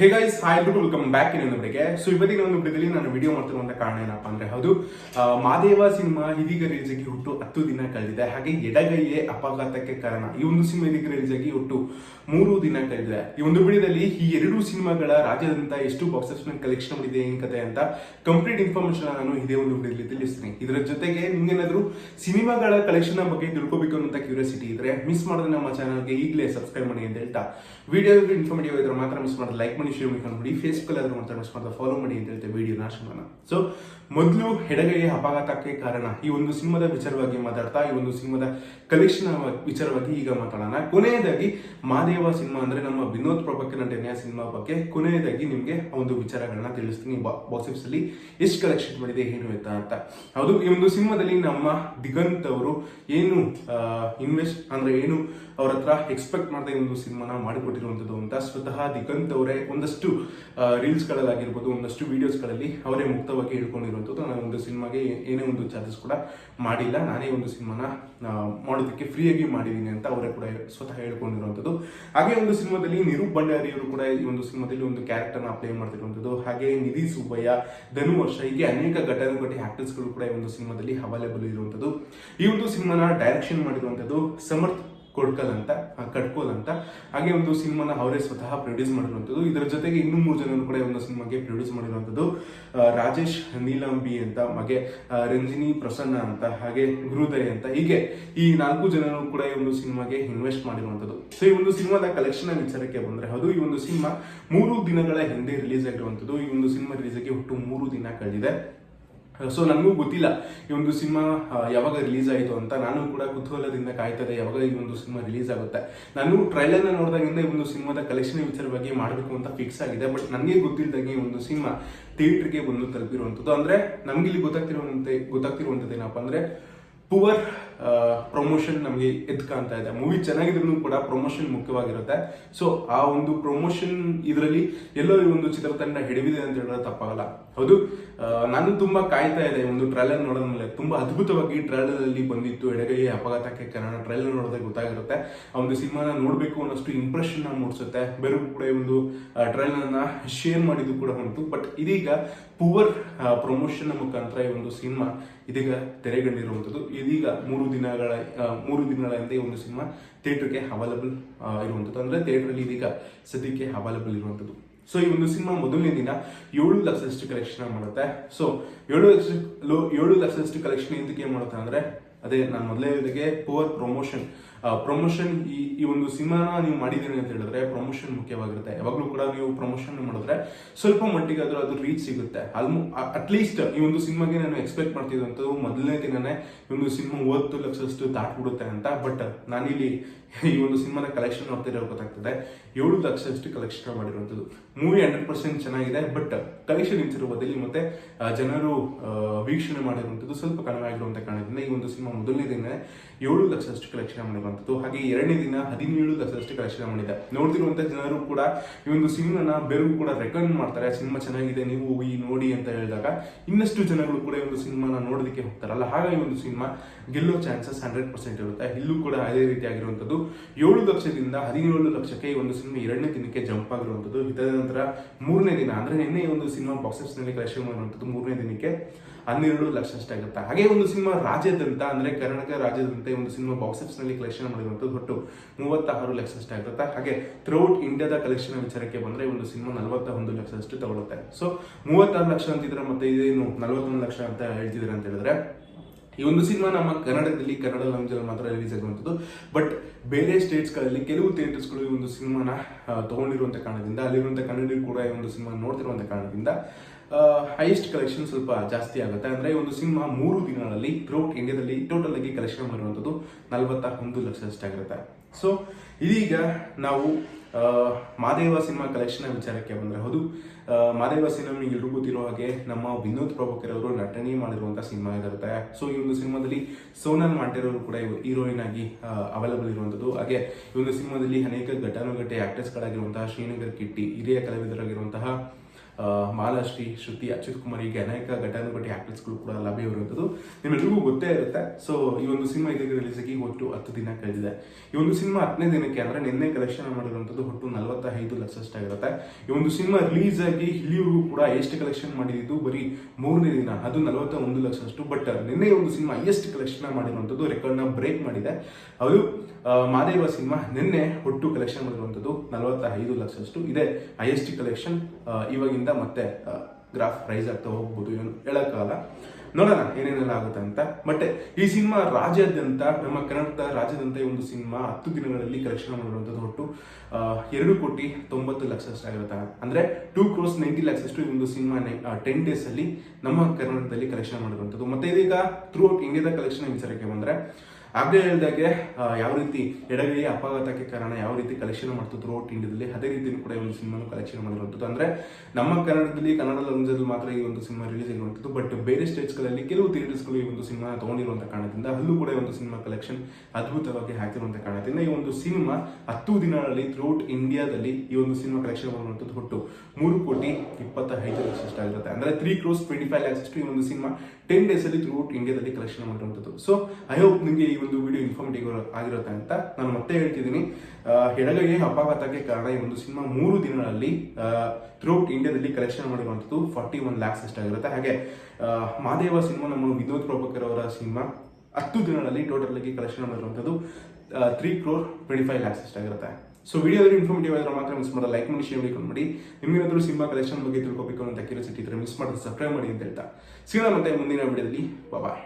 ಹೇ guys hi ಎಲ್ರಿಗೂ welcome back ಇನ್ನೊಂದು ಬಿಡಿಗೆ ಸೊ ಇವತ್ತಿನ ಒಂದು ವಿಡಿಯೋದಲ್ಲಿ ನಾನು ವಿಡಿಯೋ ಮಾಡ್ತಿರುವಂತ ಕಾರಣ ಏನಪ್ಪಾ ಅಂದ್ರೆ, ಹೌದು ಮಾದೇವ ಸಿನಿಮಾ ಇದೀಗ ರಿಲೀಸ್ ಆಗಿ ಹುಟ್ಟು ಹತ್ತು ದಿನ ಕಳೆದಿದೆ. ಹಾಗೆ ಎಡಗೈಯೇ ಅಪಘಾತಕ್ಕೆ ಕಾರಣ. ಈ ಒಂದು ಸಿನಿಮಾ ಇದೀಗ ರಿಲೀಸ್ ಆಗಿ ಹುಟ್ಟು ಮೂರು ದಿನ ಕಳೆದಿದೆ. ಈ ಒಂದು ವಿಡಿಯೋದಲ್ಲಿ ಈ ಎರಡು ಸಿನಿಮಾಗಳ ರಾಜ್ಯದಂತ ಎಷ್ಟು ಬಾಕ್ಸ್ ಆಫೀಸ್ ಕಲೆಕ್ಷನ್ ಮಾಡಿದೆ ಏನ್ ಕತೆ ಅಂತ ಕಂಪ್ಲೀಟ್ ಇನ್ಫಾರ್ಮೇಶನ್ ನಾನು ಇದೇ ಒಂದು ವಿಡಿಯೋದಲ್ಲಿ ತಿಳಿಸ್ತೀನಿ. ಇದರ ಜೊತೆಗೆ ನಿಮ್ಗೇನಾದ್ರೂ ಸಿನಿಮಾಗಳ ಕಲೆಕ್ಷನ್ ಬಗ್ಗೆ ತಿಳ್ಕೋಬೇಕು ಅನ್ನೋ ಕ್ಯೂರಿಯಾಸಿಟಿ ಇದ್ರೆ ಮಿಸ್ ಮಾಡಿದ್ರೆ ನಮ್ಮ ಚಾನಲ್ಗೆ ಈಗಲೇ ಸಬ್ಸ್ಕ್ರೈಬ್ ಮಾಡಿ ಅಂತ ಹೇಳ್ತಾ. ವಿಡಿಯೋ ಇನ್ಫಾರ್ಮೇಟಿವ್ ಇದ್ರೆ ಮಾತ್ರ ಮಿಸ್ ಮಾಡಿದ್ರೆ ಲೈಕ್ ಮಾಡಿ. ಶೇರ್ ಮಾಡಿ ನೋಡಿ ಫೇಸ್ಬುಕ್ ಆದ್ರೂ ಮಾತ್ರ ಮಿಸ್ ಮಾಡಿದ್ರೆ ಫಾಲೋ ಮಾಡಿ ಅಂತ ಹೇಳ್ತೇವೆ ವಿಡಿಯೋ ನಾಶ ಮಾಡೋಣ. ಸೊ ಮೊದಲು ಎಡಗೈಯ ಅಪಘಾತಕ್ಕೆ ಕಾರಣ ಈ ಒಂದು ಸಿನಿಮಾದ ವಿಚಾರವಾಗಿ ಮಾತಾಡ್ತಾ, ಈ ಒಂದು ಸಿನಿಮಾದ ಕಲೆಕ್ಷನ್ ವಿಚಾರವಾಗಿ ಈಗ ಮಾತಾಡೋಣ. ಕೊನೆಯದಾಗಿ ಮಾದೇವ ಸಿನಿಮಾ ಅಂದ್ರೆ ನಮ್ಮ ವಿನೋದ್ ಪ್ರಭಾಕರ್ ನಟನೆಯ ಸಿನಿಮಾ ಬಗ್ಗೆ ಕೊನೆಯದಾಗಿ ನಿಮಗೆ ಒಂದು ವಿಚಾರಗಳನ್ನ ತಿಳಿಸ್ತೀನಿ. ಬಾಕ್ಸ್ ಅಲ್ಲಿ ಎಷ್ಟು ಕಲೆಕ್ಷನ್ ಮಾಡಿದೆ, ಏನು ಅಂತ ಅಂತ. ಹೌದು, ಈ ಒಂದು ಸಿನಿಮಾದಲ್ಲಿ ನಮ್ಮ ದಿಗಂತ್ ಅವರು ಏನು ಇನ್ವೆಸ್ಟ್ ಅಂದ್ರೆ ಏನು ಅವ್ರ ಹತ್ರ ಎಕ್ಸ್ಪೆಕ್ಟ್ ಮಾಡದೆ ಒಂದು ಸಿನಿಮಾನ ಮಾಡಿಕೊಟ್ಟಿರುವಂಥದ್ದು ಅಂತ ಸ್ವತಃ ದಿಗಂತ್ ಅವರೇ ಒಂದಷ್ಟು ರೀಲ್ಸ್ ಗಳಲ್ಲಾಗಿರ್ಬೋದು, ಒಂದಷ್ಟು ವೀಡಿಯೋಸ್ಗಳಲ್ಲಿ ಅವರೇ ಮುಕ್ತವಾಗಿ ಹೇಳ್ಕೊಂಡಿರುವಂಥದ್ದು ನಾನು ಒಂದು ಸಿನಿಮಾಗೆ ಏನೇ ಒಂದು ಚಾರ್ಜಸ್ ಕೂಡ ಮಾಡಿಲ್ಲ. ನಾನೇ ಒಂದು ಸಿನಿಮಾನ ಮಾಡೋದಕ್ಕೆ ಫ್ರೀಯಾಗಿ ಮಾಡಿದ್ದೀನಿ ಅಂತ ಅವರೇ ಕೂಡ ಸ್ವತಃ ಹೇಳ್ಕೊಂಡಿರುವಂಥದ್ದು. ಹಾಗೆ ಒಂದು ಸಿನಿಮಾದಲ್ಲಿ ನಿರೂಪ್ ಭಂಡಾರಿಯವರು ಕೂಡ ಈ ಒಂದು ಸಿನಿಮಾದಲ್ಲಿ ಒಂದು ಕ್ಯಾರೆಕ್ಟರ್ನ ಅಪ್ಲೈ ಮಾಡ್ತಿರುವಂಥದ್ದು. ಹಾಗೆ ನಿಧಿ ಸುಬ್ಬಯ್ಯ, ಧನು ವರ್ಷ, ಹೀಗೆ ಅನೇಕ ಘಟಾನುಘಟಿ ಆಕ್ಟರ್ಸ್ಗಳು ಕೂಡ ಈ ಒಂದು ಸಿನಿಮಾದಲ್ಲಿ ಅವೈಲೇಬಲ್ ಇರುವಂಥದ್ದು. ಈ ಒಂದು ಸಿನಿಮಾನ ಡೈರೆಕ್ಷನ್ ಮಾಡಿರುವಂಥದ್ದು ಸಮರ್ಥ್ ಕೊಡ್ಕಲ್ ಅಂತ ಹಾಗೆ ಒಂದು ಸಿನಿಮಾನ ಅವರೇ ಸ್ವತಃ ಪ್ರೊಡ್ಯೂಸ್ ಮಾಡಿರುವಂಥದ್ದು. ಇದರ ಜೊತೆಗೆ ಇನ್ನೂ ಮೂರು ಜನರು ಕೂಡ ಒಂದು ಸಿನಿಮಾಗೆ ಪ್ರೊಡ್ಯೂಸ್ ಮಾಡಿರುವಂಥದ್ದು ರಾಜೇಶ್ ನೀಲಂಬಿ ಅಂತ, ಹಾಗೆ ರಂಜಿನಿ ಪ್ರಸನ್ನ ಅಂತ, ಹಾಗೆ ಗುರುದಯ್ ಅಂತ. ಹೀಗೆ ಈ ನಾಲ್ಕು ಜನರು ಕೂಡ ಈ ಒಂದು ಸಿನಿಮಾಗೆ ಇನ್ವೆಸ್ಟ್ ಮಾಡಿರುವಂಥದ್ದು. ಸೊ ಈ ಒಂದು ಸಿನಿಮಾದ ಕಲೆಕ್ಷನ್ ವಿಚಾರಕ್ಕೆ ಬಂದರೆ ಅದು ಈ ಒಂದು ಸಿನಿಮಾ ಮೂರು ದಿನಗಳ ಹಿಂದೆ ರಿಲೀಸ್ ಆಗಿರುವಂಥದ್ದು. ಈ ಒಂದು ಸಿನಿಮಾ ರಿಲೀಸ್ ಆಗಿ ಒಟ್ಟು ಮೂರು ದಿನ ಕಳೆದಿದೆ. ಸೊ ನನಗೂ ಗೊತ್ತಿಲ್ಲ. ಈ ಒಂದು ಸಿನಿಮಾ ಯಾವಾಗ ರಿಲೀಸ್ ಆಯಿತು ಅಂತ. ನಾನು ಕೂಡ ಕುತೂಹಲದಿಂದ ಕಾಯ್ತದೆ ಯಾವಾಗ ಈ ಒಂದು ಸಿನಿಮಾ ರಿಲೀಸ್ ಆಗುತ್ತೆ. ನಾನು ಟ್ರೈಲರ್ನ ನೋಡಿದಾಗಿಂದ ಈ ಒಂದು ಸಿನಿಮಾದ ಕಲೆಕ್ಷನ್ ವಿಚಾರವಾಗಿ ಮಾಡಬೇಕು ಅಂತ ಫಿಕ್ಸ್ ಆಗಿದೆ. ಬಟ್ ನನಗೆ ಗೊತ್ತಿಲ್ಲದಂಗೆ ಈ ಒಂದು ಸಿನಿಮಾ ಥಿಯೇಟರ್ಗೆ ಬಂದು ತಲುಪಿರುವಂಥದ್ದು. ಅಂದರೆ ನಮಗಿಲ್ಲಿ ಗೊತ್ತಾಗ್ತಿರುವಂತೆ, ಗೊತ್ತಾಗ್ತಿರುವಂಥದ್ದು ಏನಪ್ಪ ಅಂದ್ರೆ ಪುವರ್ ಪ್ರಮೋಷನ್ ನಮಗೆ ಎದ್ ಕಾಣ್ತಾ ಇದೆ. ಮೂವಿ ಚೆನ್ನಾಗಿದ್ರು ಕೂಡ ಪ್ರಮೋಷನ್ ಮುಖ್ಯವಾಗಿರುತ್ತೆ. ಸೊ ಆ ಒಂದು ಪ್ರಮೋಷನ್ ಇದರಲ್ಲಿ ಎಲ್ಲೋ ಈ ಒಂದು ಚಿತ್ರತಂಡ ಹಿಡಿದಿದೆ ಅಂತ ಹೇಳಿದ್ರೆ ತಪ್ಪಾಗಲ್ಲ. ಹೌದು ನಾನು ತುಂಬಾ ಕಾಯ್ತಾ ಇದೆ ಒಂದು ಟ್ರೈಲರ್ ನೋಡಿದ ಮೇಲೆ. ತುಂಬಾ ಅದ್ಭುತವಾಗಿ ಟ್ರೈಲರ್ ಅಲ್ಲಿ ಬಂದಿತ್ತು. ಎಡಗೈ ಅಪಘಾತಕ್ಕೆ ಕಾರಣ ಟ್ರೈಲರ್ ನೋಡಿದಾಗ ಗೊತ್ತಾಗಿರುತ್ತೆ. ಆ ಒಂದು ಸಿನಿಮಾನ ನೋಡಬೇಕು ಅನ್ನೋಷ್ಟು ಇಂಪ್ರೆಷನ್ ಮೂಡಿಸುತ್ತೆ. ಬೇರೆ ಕೂಡ ಒಂದು ಟ್ರೈಲರ್ ಶೇರ್ ಮಾಡಿದ್ದು ಕೂಡ ಉಂಟು. ಬಟ್ ಇದೀಗ ಪುವರ್ ಪ್ರಮೋಷನ್ ಮುಖಾಂತರ ಈ ಒಂದು ಸಿನಿಮಾ ಇದೀಗ ತೆರೆಗಂಡಿರುವಂಥದ್ದು ಇದೀಗ ಮೂರು ದಿನಗಳ ಮೂರು ದಿನಗಳ ಹಿಂದೆ ಈ ಒಂದು ಸಿನಿಮಾ ಥಿಯೇಟರ್ಗೆ ಅವೈಲಬಲ್ ಇರುವಂಥದ್ದು. ಅಂದ್ರೆ ಥಿಯೇಟರ್ ಅಲ್ಲಿ ಇದೀಗ ಸದ್ಯಕ್ಕೆ ಅವೈಲಬಲ್ ಇರುವಂಥದ್ದು. ಸೊ ಈ ಒಂದು ಸಿನಿಮಾ ಮೊದಲನೇ ದಿನ ಏಳು ಲಕ್ಷದಷ್ಟು ಕಲೆಕ್ಷನ್ ಮಾಡುತ್ತೆ. ಸೊ ಏಳು ಲಕ್ಷ ಏಳು ಲಕ್ಷದಷ್ಟು ಕಲೆಕ್ಷನ್ ಇದಕ್ಕೆ ಏನು ಮಾಡುತ್ತೆ ಅಂದ್ರೆ, ಅದೇ ನಾನು ಮೊದಲೇ ಇದಕ್ಕೆ ಪುವರ್ ಪ್ರಮೋಷನ್ ಪ್ರಮೋಷನ್ ಈ ಈ ಒಂದು ಸಿನಿಮಾನ ನೀವು ಮಾಡಿದ್ದೀರಿ ಅಂತ ಹೇಳಿದ್ರೆ ಪ್ರಮೋಷನ್ ಮುಖ್ಯವಾಗಿರುತ್ತೆ. ಯಾವಾಗಲೂ ಕೂಡ ನೀವು ಪ್ರಮೋಷನ್ ಮಾಡಿದ್ರೆ ಸ್ವಲ್ಪ ಮಟ್ಟಿಗೆ ಅದು ರೀಚ್ ಸಿಗುತ್ತೆ. ಆಲ್ಮೋ ಅಟ್ಲೀಸ್ಟ್ ಈ ಒಂದು ಸಿನಿಮಾಗೆ ನಾನು ಎಕ್ಸ್ಪೆಕ್ಟ್ ಮಾಡ್ತಿದ್ದಂಥದ್ದು ಮೊದಲನೇ ದಿನನೇ ಈ ಒಂದು ಸಿನಿಮಾ ಮೂವತ್ತು ಲಕ್ಷದಷ್ಟು ದಾಟ್ಬಿಡುತ್ತೆ ಅಂತ. ಬಟ್ ನಾನಿಲ್ಲಿ ಈ ಒಂದು ಸಿನಿಮಾದ ಕಲೆಕ್ಷನ್ ನೋಡ್ತಿರೋ ಗೊತ್ತಾಗ್ತದೆ. ಏಳು ಲಕ್ಷದಷ್ಟು ಕಲೆಕ್ಷನ್ ಮಾಡಿರುವಂಥದ್ದು. ಮೂವಿ ಹಂಡ್ರೆಡ್ ಪರ್ಸೆಂಟ್ ಚೆನ್ನಾಗಿದೆ. ಬಟ್ ಕಲೆಕ್ಷನ್ ಇರುವುದಲ್ಲಿ ಮತ್ತೆ ಆ, ಜನರು ವೀಕ್ಷಣೆ ಮಾಡಿರುವಂಥದ್ದು ಸ್ವಲ್ಪ ಕಡಿಮೆ ಆಗಿರುವಂಥ ಕಾರಣದಿಂದ ಈ ಒಂದು ಸಿನಿಮಾ ಮೊದಲನೇ ದಿನ ಏಳು ಲಕ್ಷದಷ್ಟು ಕಲೆಕ್ಷನ್ ಮಾಡಿರುವಂಥದ್ದು ಹಾಗೆ ಎರಡನೇ ದಿನ ಹದಿನೇಳು ಲಕ್ಷದಷ್ಟು ಕಲೆಕ್ಷನ್ ಮಾಡಿದೆ ನೋಡ್ತಿರುವಂಥ ಜನರು ಕೂಡ ಈ ಒಂದು ಸಿನಿಮಾನ ಬೆರಗು ಕೂಡ ರೆಕಮೆಂಡ್ ಮಾಡ್ತಾರೆ. ಸಿನಿಮಾ ಚೆನ್ನಾಗಿದೆ, ನೀವು ಹೋಗಿ ನೋಡಿ ಅಂತ ಹೇಳಿದಾಗ ಇನ್ನಷ್ಟು ಜನಗಳು ಕೂಡ ಈ ಒಂದು ಸಿನಿಮಾನ ನೋಡೋದಕ್ಕೆ ಹೋಗ್ತಾರಲ್ಲ. ಹಾಗಾಗಿ ಒಂದು ಸಿನಿಮಾ ಗೆಲ್ಲೋ ಚಾನ್ಸಸ್ ಹಂಡ್ರೆಡ್ ಪರ್ಸೆಂಟ್ ಇರುತ್ತೆ. ಇಲ್ಲೂ ಕೂಡ ಅದೇ ರೀತಿಯಾಗಿರುವಂಥದ್ದು ಏಳು ಲಕ್ಷದಿಂದ ಹದಿನೇಳು ಲಕ್ಷಕ್ಕೆ ಈ ಒಂದು ಸಿನಿಮಾ ಎರಡನೇ ದಿನಕ್ಕೆ ಜಂಪ್ ಆಗಿರುವಂಥದ್ದು. ಇದಾದ ನಂತರ ಮೂರನೇ ದಿನ, ಅಂದ್ರೆ ನಿನ್ನೆ ಒಂದು ಸಿನಿಮಾ ಬಾಕ್ಸಸ್ನಲ್ಲಿ ಕಲೆಕ್ಷನ್ ಮಾಡುವಂಥದ್ದು ಮೂರನೇ ದಿನಕ್ಕೆ ಹನ್ನೆರಡು ಲಕ್ಷ ಅಷ್ಟಾಗುತ್ತೆ ಹಾಗೆ ಒಂದು ಸಿನಿಮಾ ರಾಜ್ಯದಂತ ಅಂದ್ರೆ ಕರ್ನಾಟಕ ರಾಜ್ಯದಂತ ಒಂದು ಸಿನಿಮಾ ಬಾಕ್ಸಸ್ನಲ್ಲಿ ಕಲೆಕ್ಷನ್ ಮಾಡಿರುವಂಥದ್ದು ಒಟ್ಟು ಮೂವತ್ತಾರು ಲಕ್ಷ ಅಷ್ಟಾಗುತ್ತೆ ಹಾಗೆ ಥ್ರೂಔಟ್ ಇಂಡಿಯಾದ ಕಲೆಕ್ಷನ್ ವಿಚಾರಕ್ಕೆ ಬಂದ್ರೆ ಒಂದು ಸಿನಿಮಾ ನಲವತ್ತ ಒಂದು ಲಕ್ಷದಷ್ಟು ತಗೊಳುತ್ತೆ. ಸೊ ಮೂವತ್ತಾರು ಲಕ್ಷ ಅಂತಿದ್ರೆ ಮತ್ತೆ ಇದೇನು ನಲವತ್ತೊಂದು ಲಕ್ಷ ಅಂತ ಹೇಳ್ತಿದ್ರೆ ಅಂತ ಹೇಳಿದ್ರೆ, ಈ ಒಂದು ಸಿನಿಮಾ ನಮ್ಮ ಕನ್ನಡದಲ್ಲಿ, ಕನ್ನಡ ಲ್ಯಾಂಗ್ವೇಜ್ ಮಾತ್ರ ರಿಲೀಸ್ ಆಗಿರುವಂಥದ್ದು ಬಟ್ ಬೇರೆ ಸ್ಟೇಟ್ಸ್ಗಳಲ್ಲಿ ಕೆಲವು ಥಿಯೇಟರ್ಸ್ಗಳು ಈ ಒಂದು ಸಿನಿಮಾನ ತಗೊಂಡಿರುವಂಥ ಕಾರಣದಿಂದ ಅಲ್ಲಿರುವಂಥ ಕನ್ನಡಿಗೂ ಕೂಡ ಈ ಒಂದು ಸಿನಿಮಾ ನೋಡ್ತಿರುವಂಥ ಕಾರಣದಿಂದ ಹೈಯೆಸ್ಟ್ ಕಲೆಕ್ಷನ್ ಸ್ವಲ್ಪ ಜಾಸ್ತಿ ಆಗುತ್ತೆ. ಅಂದ್ರೆ ಒಂದು ಸಿನಿಮಾ ಮೂರು ದಿನಗಳಲ್ಲಿ ಥ್ರೂಟ್ ಇಂಡಿಯಾದಲ್ಲಿ ಟೋಟಲ್ ಆಗಿ ಕಲೆಕ್ಷನ್ ಮಾಡಿರುವಂಥದ್ದು ನಲವತ್ತ ಒಂದು ಲಕ್ಷದಷ್ಟಾಗಿರುತ್ತೆ ಸೊ ಇದೀಗ ನಾವು ಮಾದೇವ ಸಿನಿಮಾ ಕಲೆಕ್ಷನ್ ವಿಚಾರಕ್ಕೆ ಬಂದ್ರೆ ಹೌದು. ಮಾದೇವ ಸಿನಿಮಾ ಎಲ್ರಿಗೂ ಗೊತ್ತಿರೋ ಹಾಗೆ ನಮ್ಮ ವಿನೋದ್ ಪ್ರಭಾಕರ್ ಅವರು ನಟನೆ ಮಾಡಿರುವಂಥ ಸಿನಿಮಾ ಇರುತ್ತೆ ಸೊ ಈ ಒಂದು ಸಿನಿಮಾದಲ್ಲಿ ಸೋನಲ್ ಮಾಡಿರೋರು ಕೂಡ ಹೀರೋಯಿನ್ ಆಗಿ ಅವೈಲಬಲ್ ಇರುವಂಥದ್ದು. ಹಾಗೆ ಈ ಒಂದು ಸಿನಿಮಾದಲ್ಲಿ ಅನೇಕ ಘಟಾನುಘಟಿ ಆಕ್ಟರ್ಸ್ ಗಳಾಗಿರುವಂತಹ ಶ್ರೀನಗರ್ ಕಿಟ್ಟಿ, ಹಿರಿಯ ಕಲಾವಿದರಾಗಿರುವಂತಹ ಮಾಲಾಶ್ರೀ, ಶ್ರುತಿ, ಅಚ್ಯುತ್ ಕುಮಾರ್ ಹೀಗೆ ಅನೇಕ ಘಟಾನುಘಟಿ ಆಕ್ಟರ್ಸ್ಗಳು ಕೂಡ ಲಭ್ಯವಿರುವಂಥದ್ದು ನಿಮ್ಮೆಲ್ಲರಿಗೂ ಗೊತ್ತೇ ಇರುತ್ತೆ. ಸೊ ಈ ಒಂದು ಸಿನಿಮಾ ಇದಕ್ಕೆ ಆಗಿ ಒಟ್ಟು ಹತ್ತು ದಿನ ಕಳೆದಿದೆ. ಈ ಒಂದು ಸಿನಿಮಾ ಹತ್ತನೇ ದಿನಕ್ಕೆ ಅಂದರೆ ನಿನ್ನೆ ಕಲೆಕ್ಷನ್ ಮಾಡಿರುವಂಥದ್ದು ಒಟ್ಟು ನಲವತ್ತೈದು ಲಕ್ಷಷ್ಟಾಗಿರುತ್ತೆ ಈ ಒಂದು ಸಿನಿಮಾ ರಿಲೀಸ್ ಆಗಿ ಇಲ್ಲಿವರೆಗೂ ಕೂಡ ಎಷ್ಟು ಕಲೆಕ್ಷನ್ ಮಾಡಿದ್ದು? ಬರೀ ಮೂರನೇ ದಿನ, ಅದು ನಲವತ್ತ ಒಂದು ಲಕ್ಷಷ್ಟು ಬಟ್ ನಿನ್ನೆ ಒಂದು ಸಿನಿಮಾ ಎಷ್ಟು ಕಲೆಕ್ಷನ್ ಮಾಡಿರುವಂಥದ್ದು ರೆಕಾರ್ಡ್ನ ಬ್ರೇಕ್ ಮಾಡಿದೆ. ಅದು ಮಾದೇವ ಸಿನಿಮಾ ನಿನ್ನೆ ಒಟ್ಟು ಕಲೆಕ್ಷನ್ ಮಾಡಿರುವಂಥದ್ದು ನಲವತ್ತ ಐದು ಲಕ್ಷಷ್ಟು ಇದೆ ಹೈಯೆಸ್ಟ್ ಕಲೆಕ್ಷನ್ ಇವಾಗಿಂದ ಮತ್ತೆ ಗ್ರಾಫ್ ರೈಸ್ ಆಗ್ತಾ ಹೋಗ್ಬೋದು ಏನು ಹೇಳೋಕ್ಕಾಗಲ್ಲ. ನೋಡೋಣ ಏನೇನೆಲ್ಲ ಆಗುತ್ತೆ ಅಂತ. ಬಟ್ ಈ ಸಿನಿಮಾ ರಾಜ್ಯಾದ್ಯಂತ, ನಮ್ಮ ಕರ್ನಾಟಕದ ರಾಜ್ಯದಂತ ಈ ಒಂದು ಸಿನಿಮಾ ಹತ್ತು ದಿನಗಳಲ್ಲಿ ಕಲೆಕ್ಷನ್ ಮಾಡಿರುವಂಥದ್ದು ಒಟ್ಟು ಎರಡು ಕೋಟಿ ತೊಂಬತ್ತು ಲಕ್ಷಷ್ಟಾಗಿರುತ್ತೆ ಅಂದ್ರೆ ಟೂ ಕ್ರೋಸ್ ನೈಂಟಿ ಲ್ಯಾಕ್ಸಷ್ಟು ಈ ಒಂದು ಸಿನಿಮಾ ಟೆನ್ ಡೇಸ್ ಅಲ್ಲಿ ನಮ್ಮ ಕರ್ನಾಟಕದಲ್ಲಿ ಕಲೆಕ್ಷನ್ ಮಾಡಿರುವಂಥದ್ದು. ಮತ್ತೆ ಇದೀಗ ಥ್ರೂ ಔಟ್ ಇಂಡಿಯಾದ ಕಲೆಕ್ಷನ್ ವಿಚಾರಕ್ಕೆ ಬಂದ್ರೆ ಆಗಲೇ ಹೇಳಿದಾಗೆ ಯಾವ ರೀತಿ ಎಡಗೈ ಅಪಘಾತಕ್ಕೆ ಕಾರಣ, ಯಾವ ರೀತಿ ಕಲೆಕ್ಷನ್ ಮಾಡ್ತಿದ್ರು ಓಟ್ ಇಂಡಿಯಾದಲ್ಲಿ ಅದೇ ರೀತಿಯೂ ಕೂಡ ಈ ಒಂದು ಸಿನಿಮಾನು ಕಲೆಕ್ಷನ್ ಮಾಡಿರುವಂಥದ್ದು. ಅಂದ್ರೆ ನಮ್ಮ ಕನ್ನಡದಲ್ಲಿ, ಕನ್ನಡ ಲಂಜದಲ್ಲಿ ಮಾತ್ರ ಈ ಒಂದು ಸಿನಿಮಾ ರಿಲೀಸ್ ಆಗಿರುವಂಥದ್ದು ಬಟ್ ಬೇರೆ ಸ್ಟೇಟ್ಸ್ಗಳಲ್ಲಿ ಕೆಲವು ಥಿಯೇಟರ್ಸ್ಗಳು ಈ ಒಂದು ಸಿನಿಮಾ ತಗೊಂಡಿರುವಂಥ ಕಾರಣದಿಂದ ಅಲ್ಲೂ ಕೂಡ ಈ ಒಂದು ಸಿನಿಮಾ ಕಲೆಕ್ಷನ್ ಅದ್ಭುತವಾಗಿ ಹಾಕಿರುವಂಥ ಕಾರಣದಿಂದ ಈ ಒಂದು ಸಿನಿಮಾ ಹತ್ತು ದಿನಗಳಲ್ಲಿ ಥ್ರೂಟ್ ಇಂಡಿಯಾದಲ್ಲಿ ಈ ಒಂದು ಸಿನಿಮಾ ಕಲೆಕ್ಷನ್ ಮಾಡುವಂಥದ್ದು ಒಟ್ಟು ಮೂರು ಕೋಟಿ ಇಪ್ಪತ್ತೈದು ಲಕ್ಷ ಆಗಿರುತ್ತೆ. ಅಂದ್ರೆ three crores twenty five lakhs ಈ ಒಂದು ಸಿನಿಮಾ ಟೆನ್ ಡೇಸ್ ಅಲ್ಲಿ ಥ್ರೂಟ್ ಇಂಡಿಯಾದಲ್ಲಿ ಕಲೆಕ್ಷನ್ ಮಾಡಿರುವಂಥದ್ದು. ಸೊ ಐ ಹೋಪ್ ನಿಮಗೆ ಈ ಒಂದು ವಿಡಿಯೋ ಇನ್ಫಾರ್ಮೇಟಿವ್ ಆಗಿರುತ್ತೆ ಅಂತ ನಾನು ಮತ್ತೆ ಹೇಳ್ತಿದ್ದೀನಿ. ಎಡಗೈಗೆ ಅಪಘಾತಕ್ಕೆ ಕಾರಣ ಈ ಒಂದು ಸಿನಿಮಾ ಮೂರು ದಿನಗಳಲ್ಲಿ ಥ್ರೂಟ್ ಇಂಡಿಯಾದಲ್ಲಿ ಕಲೆಕ್ಷನ್ ಮಾಡಿರುವಂಥದ್ದು ಫಾರ್ಟಿ ಒನ್ ಲ್ಯಾಕ್ಸ್ ಅಷ್ಟಾಗಿರುತ್ತೆ ಹಾಗೆ ಮಹಾದೇವ ಸಿನಿಮಾ ನಮ್ಮ ವಿನೋದ್ ಪ್ರಭಾಕರ್ ಅವರ ಸಿನಿಮಾ ಹತ್ತು ದಿನಗಳಲ್ಲಿ ಟೋಟಲ್ ಆಗಿ ಕಲೆಕ್ಷನ್ ಮಾಡಿರುವಂಥದ್ದು three crore twenty five lakhs ಅಷ್ಟಾಗಿರುತ್ತೆ so ವಿಡಿಯೋದಲ್ಲಿ ಇನ್ಫಾರ್ಮೇಟಿವ್ ಆದರೆ ಮಾತ್ರ ಮಿಸ್ ಮಾಡೋ ಲೈಕ್ ಮಾಡಿ ಶೇರ್ ಮಾಡಿ. ನಿಮಗೇನಾದ್ರೂ ಸಿನಿಮಾ ಕಲೆಕ್ಷನ್ ಬಗ್ಗೆ ತಿಳ್ಕೊಬೇಕು ಅಂತ ಕ್ಯೂರಿಯಾಸಿಟಿ ಇದ್ರೆ ಮಿಸ್ ಮಾಡಿದ್ರೆ ಸಬ್ಸ್ಕ್ರೈಬ್ ಮಾಡಿ ಅಂತ ಹೇಳ್ತಾ. ಸಿಗೋಣ ಮತ್ತೆ ಮುಂದಿನ ವಿಡಿಯೋದಲ್ಲಿ ಬಾಯ್